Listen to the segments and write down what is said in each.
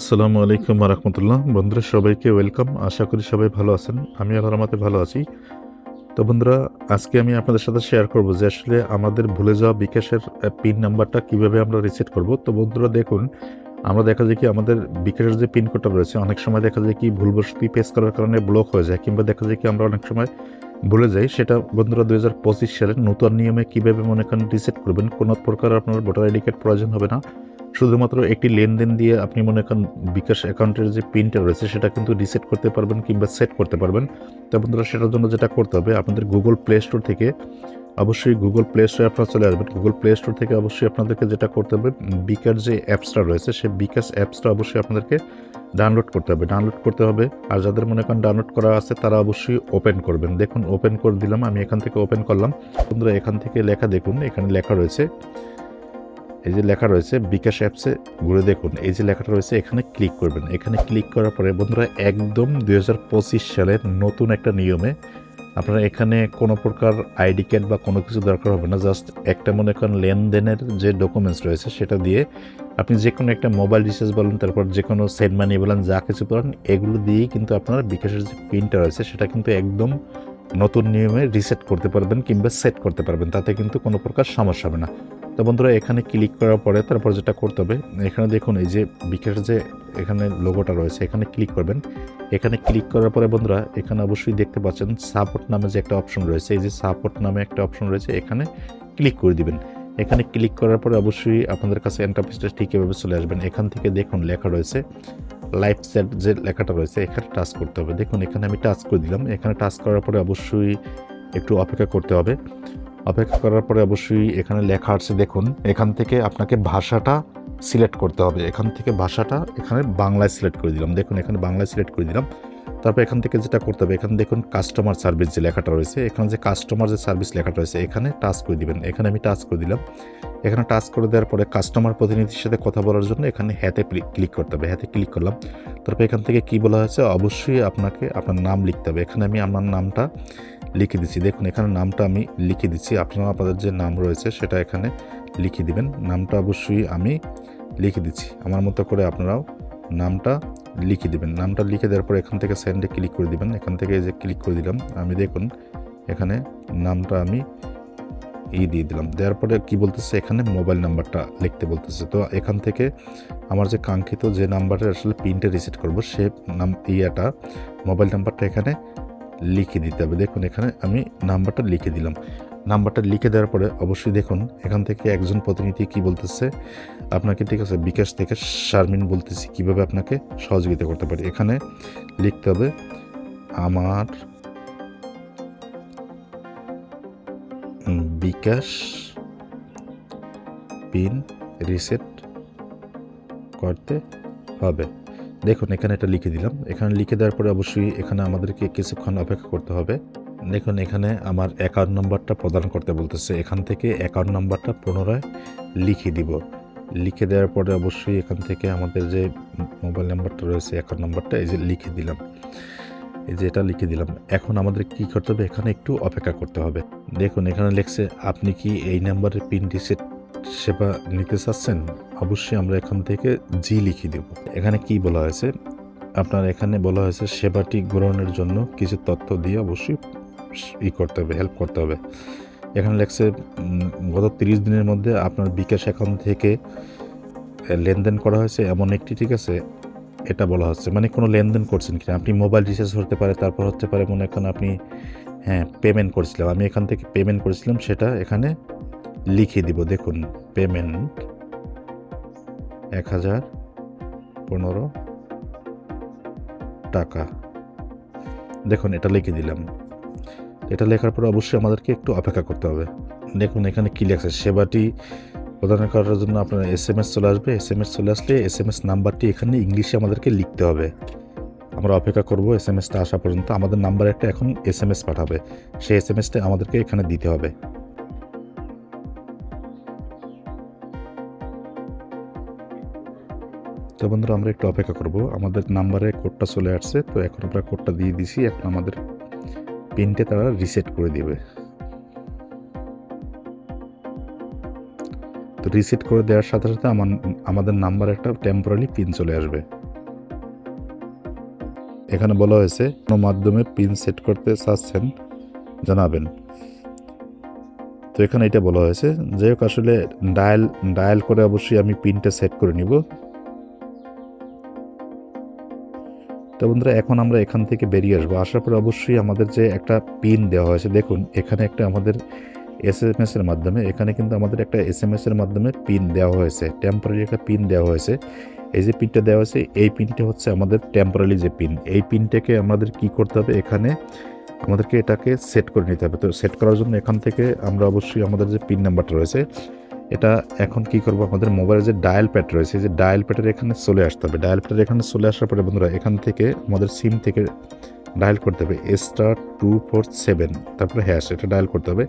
আসসালামু আলাইকুম রহমতুল্লাহ। বন্ধুরা, সবাইকে ওয়েলকাম। আশা করি সবাই ভালো আছেন। আমি আল্লাহর রহমতে ভালো আছি। তো বন্ধুরা, আজকে আমি আপনাদের সাথে শেয়ার করব যে আসলে আমাদের ভুলে যাওয়া বিকাশের পিন নাম্বারটা কীভাবে আমরা রিসেট করব। তো বন্ধুরা, দেখুন, আমরা দেখা যায় কি আমাদের বিকাশের যে পিন কোডটা রয়েছে, অনেক সময় দেখা যায় কি ভুলবশতি পেস করার কারণে ব্লক হয়ে যায়, কিংবা দেখা যায় কি আমরা অনেক সময় ভুলে যাই। সেটা বন্ধুরা দুই হাজার পঁচিশ সালের নতুন নিয়মে কীভাবে মনে করেন রিসেট করবেন, কোনো প্রকার আপনার ভোটার আইডি কার্ড প্রয়োজন হবে না। শুধুমাত্র একটি লেনদেন দিয়ে আপনি মনে করেন বিকাশ অ্যাকাউন্টের যে পিনটা রয়েছে, সেটা কিন্তু রিসেট করতে পারবেন কিংবা সেট করতে পারবেন। তো বন্ধুরা, সেটার জন্য যেটা করতে হবে, আপনাদের গুগল প্লে স্টোর থেকে অবশ্যই গুগল প্লে স্টোরে আপনারা চলে আসবেন। গুগল প্লে স্টোর থেকে অবশ্যই আপনাদেরকে যেটা করতে হবে, বিকাশ যে অ্যাপসটা রয়েছে, সেই বিকাশ অ্যাপসটা অবশ্যই আপনাদেরকে ডাউনলোড করতে হবে। ডাউনলোড করতে হবে, আর যাদের মনে করেন ডাউনলোড করা আছে, তারা অবশ্যই ওপেন করবেন। দেখুন ওপেন করে দিলাম, আমি এখান থেকে ওপেন করলাম। বন্ধুরা, এখান থেকে লেখা দেখুন, এখানে লেখা রয়েছে এই যে লেখা রয়েছে বিকাশ অ্যাপসে ঘুরে দেখুন। এই যে লেখাটা রয়েছে, এখানে ক্লিক করবেন। এখানে ক্লিক করার পরে বন্ধুরা, একদম দু হাজার পঁচিশ সালের নতুন একটা নিয়মে আপনারা এখানে কোনো প্রকার আইডি কার্ড বা কোনো কিছু দরকার হবে না, জাস্ট একটা মনে করেন লেনদেনের যে ডকুমেন্টস রয়েছে সেটা দিয়ে আপনি যে কোনো একটা মোবাইল রিচার্জ বলেন, তারপর যে কোনো সেন্ড মানি বলেন, যা কিছু বলেন, এগুলো দিয়েই কিন্তু আপনার বিকাশের যে পিনটা রয়েছে সেটা কিন্তু একদম নতুন নিয়মে রিসেট করতে পারবেন কিংবা সেট করতে পারবেন। তাতে কিন্তু কোনো প্রকার সমস্যা হবে না। তো বন্ধুরা, এখানে ক্লিক করার পরে তারপর যেটা করতে হবে, এখানে দেখুন এই যে বিকাশ যে এখানে লোগোটা রয়েছে, এখানে ক্লিক করবেন। এখানে ক্লিক করার পরে বন্ধুরা, এখানে অবশ্যই দেখতে পাচ্ছেন সাপোর্ট নামে যে একটা অপশন রয়েছে, এই যে সাপোর্ট নামে একটা অপশন রয়েছে, এখানে ক্লিক করে দিবেন। এখানে ক্লিক করার পরে অবশ্যই আপনাদের কাছে এন্টারপ্রাইজটা ঠিক এভাবে চলে আসবেন এখান থেকে দেখুন লেখা রয়েছে লাইফ সেট যে লেখাটা রয়েছে, এখানে টাচ করতে হবে। দেখুন, এখানে আমি টাচ করে দিলাম। এখানে টাচ করার পরে অবশ্যই একটু অপেক্ষা করতে হবে। অপেক্ষা করার পরে অবশ্যই এখানে লেখা আছে, দেখুন, এখান থেকে আপনাকে ভাষাটা সিলেক্ট করতে হবে। এখান থেকে ভাষাটা এখানে বাংলায় সিলেক্ট করে দিলাম। দেখুন, এখানে বাংলায় সিলেক্ট করে দিলাম। তারপর এখান থেকে যেটা করতে হবে, এখানে দেখুন কাস্টমার সার্ভিস যে লেখাটা রয়েছে, এখানে যে কাস্টমার যে সার্ভিস লেখাটা রয়েছে, এখানে টাচ করে দিবেন। এখানে আমি টাচ করে দিলাম। এখানে টাচ করে দেওয়ার পরে কাস্টমার প্রতিনিধির সাথে কথা বলার জন্য এখানে হ্যাতে ক্লিক করতে হবে। হ্যাতে ক্লিক করলাম। তারপর এখান থেকে কি বলা হয়েছে? অবশ্যই আপনাকে আপনার নাম লিখতে হবে। এখানে আমি আমার নামটা লিখে দিচ্ছি। দেখুন, এখানে নামটা আমি লিখে দিচ্ছি। আপনারা আপনাদের যে নাম রয়েছে, সেটা এখানে লিখে দিবেন। নামটা অবশ্যই আমি লিখে দিচ্ছি। আমার মতো করে আপনারাও নামটা লিখে দিবেন। নামটা লিখে দেওয়ার পর এখান থেকে সেন্ডে ক্লিক করে দিবেন। এখান থেকে যে ক্লিক করে দিলাম, আমি দেখুন, এখানে নামটা আমি ই দিয়ে দিলাম। দেওয়ার পরে কী বলতেছে? এখানে মোবাইল নাম্বারটা লিখতে বলতেছে। তো এখান থেকে আমার যে কাঙ্ক্ষিত যে নাম্বারটা আসলে পিনটা রিসেট করব, সে নাম, ইয়াটা মোবাইল নাম্বারটা এখানে লিখে দিতে হবে। দেখুন, এখানে আমি নাম্বারটা লিখে দিলাম। নাম্বারটা লিখে দেওয়ার পরে অবশ্যই দেখুন, এখান থেকে একজন প্রতিনিধি কি বলতেছে? আপনাকে, ঠিক আছে, বিকাশ থেকে শারমিন বলতেছি কীভাবে আপনাকে সহযোগিতা করতে পারি। এখানে লিখতে হবে, আমার বিকাশ পিন রিসেট করতে হবে। দেখুন, এখানে এটা লিখে দিলাম। এখানে লিখে দেওয়ার পরে অবশ্যই এখানে আমাদেরকে কিছুক্ষণ অপেক্ষা করতে হবে। দেখুন, এখানে আমার অ্যাকাউন্ট নাম্বারটা প্রদান করতে বলতেছে। এখান থেকে অ্যাকাউন্ট নাম্বারটা পুনরায় লিখে দিব। লিখে দেওয়ার পরে অবশ্যই এখান থেকে আমাদের যে মোবাইল নাম্বারটা রয়েছে অ্যাকাউন্ট নাম্বারটা, এই যে লিখে দিলাম। এই যে এটা লিখে দিলাম। এখন আমাদের কি করতে হবে? এখানে একটু অপেক্ষা করতে হবে। দেখুন, এখানে লেখছে, আপনি কি এই নাম্বারের পিন রিসেট সেবা নিতে চাচ্ছেন, অবশ্যই আমরা এখান থেকে জি লিখে দেব। এখানে কি বলা হয়েছে? আপনার এখানে বলা হয়েছে সেবাটি গ্রহণের জন্য কিছু তথ্য দিয়ে অবশ্যই ই করতে হবে হেল্প করতে হবে। এখানে লেখছে গত তিরিশ দিনের মধ্যে আপনার বিকাশ অ্যাকাউন্ট থেকে লেনদেন করা হয়েছে এমন একটি, ঠিক আছে? এটা বলা হচ্ছে। মানে কোনো লেনদেন করছেন কিনা? আপনি মোবাইল রিচার্জ হতে পারে, তারপর হতে পারে, মনে করেন আপনি হ্যাঁ পেমেন্ট করেছিলাম। আমি এখান থেকে পেমেন্ট করেছিলাম, সেটা এখানে লিখে দিব, দেখুন পেমেন্ট এক হাজার পনেরো টাকা। দেখুন, এটা লিখে দিলাম। এটা লেখার পর অবশ্যই আমাদেরকে একটু অপেক্ষা করতে হবে। দেখুন, এখানে কী লেখছে সেবাটি প্রদান করার জন্য আপনার এস এম এস চলে আসবে। এস এম এস চলে আসলে এস এম এস নাম্বারটি এখানে ইংলিশে আমাদেরকে লিখতে হবে। আমরা অপেক্ষা করব এস এম এসটা আসা পর্যন্ত। আমাদের নাম্বার একটা এখন এস এম এস পাঠাবে। সেই এস এম এসটা আমাদেরকে এখানে দিতে হবে। তো বন্ধুরা, আমরা একটু অপেক্ষা করব। আমাদের নাম্বারে কোডটা চলে আসছে, তো এখন আমরা কোডটা দিয়ে দিছি। এখন আমাদের পিনটা তারা রিসেট করে দিবে। তো রিসেট করে দেওয়ার সাথে সাথে আমার, আমাদের নাম্বার একটা টেম্পোরারি পিন চলে আসবে। এখানে বলা হয়েছে, কোনো মাধ্যমে পিন সেট করতে চাচ্ছেন, জানাবেন। তো এখানে এটা বলা হয়েছে, যাই হোক আসলে ডায়াল ডায়াল করে অবশ্যই আমি পিনটা সেট করে নিব। তো বন্ধুরা, এখন আমরা এখান থেকে বেরিয়ে আসব। আসার পরে অবশ্যই আমাদের যে একটা পিন দেওয়া হয়েছে, দেখুন, এখানে একটা আমাদের এস এম এস এর মাধ্যমে, এখানে কিন্তু আমাদের একটা এস এম এস এর মাধ্যমে পিন দেওয়া হয়েছে টেম্পোরারি একটা পিন দেওয়া হয়েছে। এই যে পিনটা দেওয়া হয়েছে, এই পিনটা হচ্ছে আমাদের টেম্পোরারি যে পিন। এই পিনটাকে আমাদের কি করতে হবে? এখানে আমাদেরকে এটাকে সেট করে নিতে হবে। তো সেট করার জন্য এখান থেকে আমরা অবশ্যই আমাদের যে পিন নাম্বারটা রয়েছে এটা এখন কি করব? আমাদের মোবাইলের যে ডায়াল প্যাড রয়েছে, যে ডায়াল প্যাডের এখানে চলে আসতে হবে। ডায়াল প্যাডের এখানে চলে আসার পরে বন্ধুরা, এখান থেকে আমাদের সিম থেকে ডায়াল করতে হবে। স্টার টু ফোর সেভেন তারপরে হ্যাশ এটা ডায়াল করতে হবে।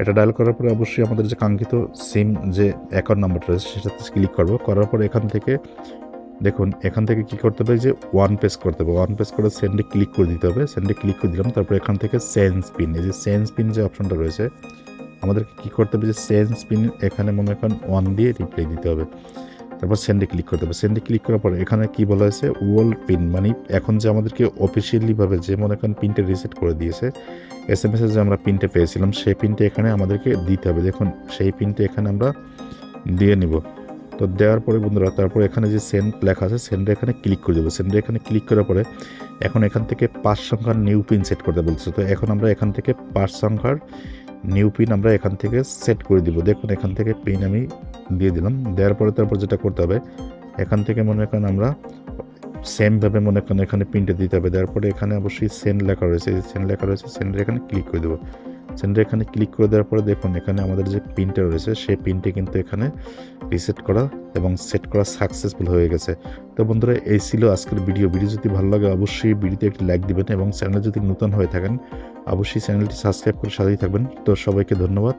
এটা ডায়াল করার পরে অবশ্যই আমাদের যে কাঙ্ক্ষিত সিম যে অ্যাকাউন্ট নাম্বারটা রয়েছে, সেটাতে ক্লিক করব। করার পরে এখান থেকে দেখুন, এখান থেকে কি করতে হবে? যে ওয়ান পেজ করতে হবে। ওয়ান পেজ করে সেন্ডে ক্লিক করে দিতে হবে। সেন্ডে ক্লিক করে দিলাম, তারপরে এখান থেকে সেন্স পিন এই যে সেন্স পিন যে অপশনটা রয়েছে আমাদেরকে কী করতে হবে যে সেন্স পিন এখানে মনে করেন ওয়ান দিয়ে রিপ্লাই দিতে হবে। তারপর সেন্ডে ক্লিক করতে হবে। সেন্ডে ক্লিক করার পরে এখানে কি বলা হয়েছে? ওয়ার্ল্ড পিন মানে এখন যে আমাদেরকে অফিসিয়ালিভাবে যে মনে করেন পিনটা রিসেট করে দিয়েছে এস এম এসে যে আমরা পিনটা পেয়েছিলাম, সেই পিনটা এখানে আমাদেরকে দিতে হবে। দেখুন, সেই পিনটা এখানে আমরা দিয়ে নিব। তো দেওয়ার পরে বন্ধুরা, তারপর এখানে যে সেন্ড লেখা আছে সেন্ডে এখানে ক্লিক করে দেবো। সেন্ডে এখানে ক্লিক করার পরে এখন এখান থেকে পাঁচ সংখ্যার নিউ পিন সেট করতে বলছে। তো এখন আমরা এখান থেকে পাঁচ সংখ্যার নিউ পিন আমরা এখান থেকে সেট করে দিব। দেখুন, এখান থেকে পিন আমি দিয়ে দিলাম। দেওয়ার পরে তারপর যেটা করতে হবে, এখান থেকে মনে করেন আমরা সেমভাবে মনে করেন এখানে পিনটা দিতে হবে। দেওয়ার পরে এখানে অবশ্যই সেন্ড লেখা রয়েছে। সেন্ড লেখা রয়েছে সেন্ডের এখানে ক্লিক করে দেবো। সেন্ডার এখানে ক্লিক করে দেওয়ার পরে দেখুন, এখানে আমাদের যে পিনটা রয়েছে, সেই পিনটি কিন্তু এখানে রিসেট করা এবং সেট করা সাকসেসফুল হয়ে গেছে। তো বন্ধুরা, এই ছিল আজকের ভিডিও ভিডিও যদি ভালো লাগে, অবশ্যই ভিডিওতে একটি লাইক দিবেন এবং চ্যানেল যদি নতুন হয়ে থাকেন, অবশ্যই চ্যানেলটি সাবস্ক্রাইব করে সাথেই থাকবেন। তো সবাইকে ধন্যবাদ।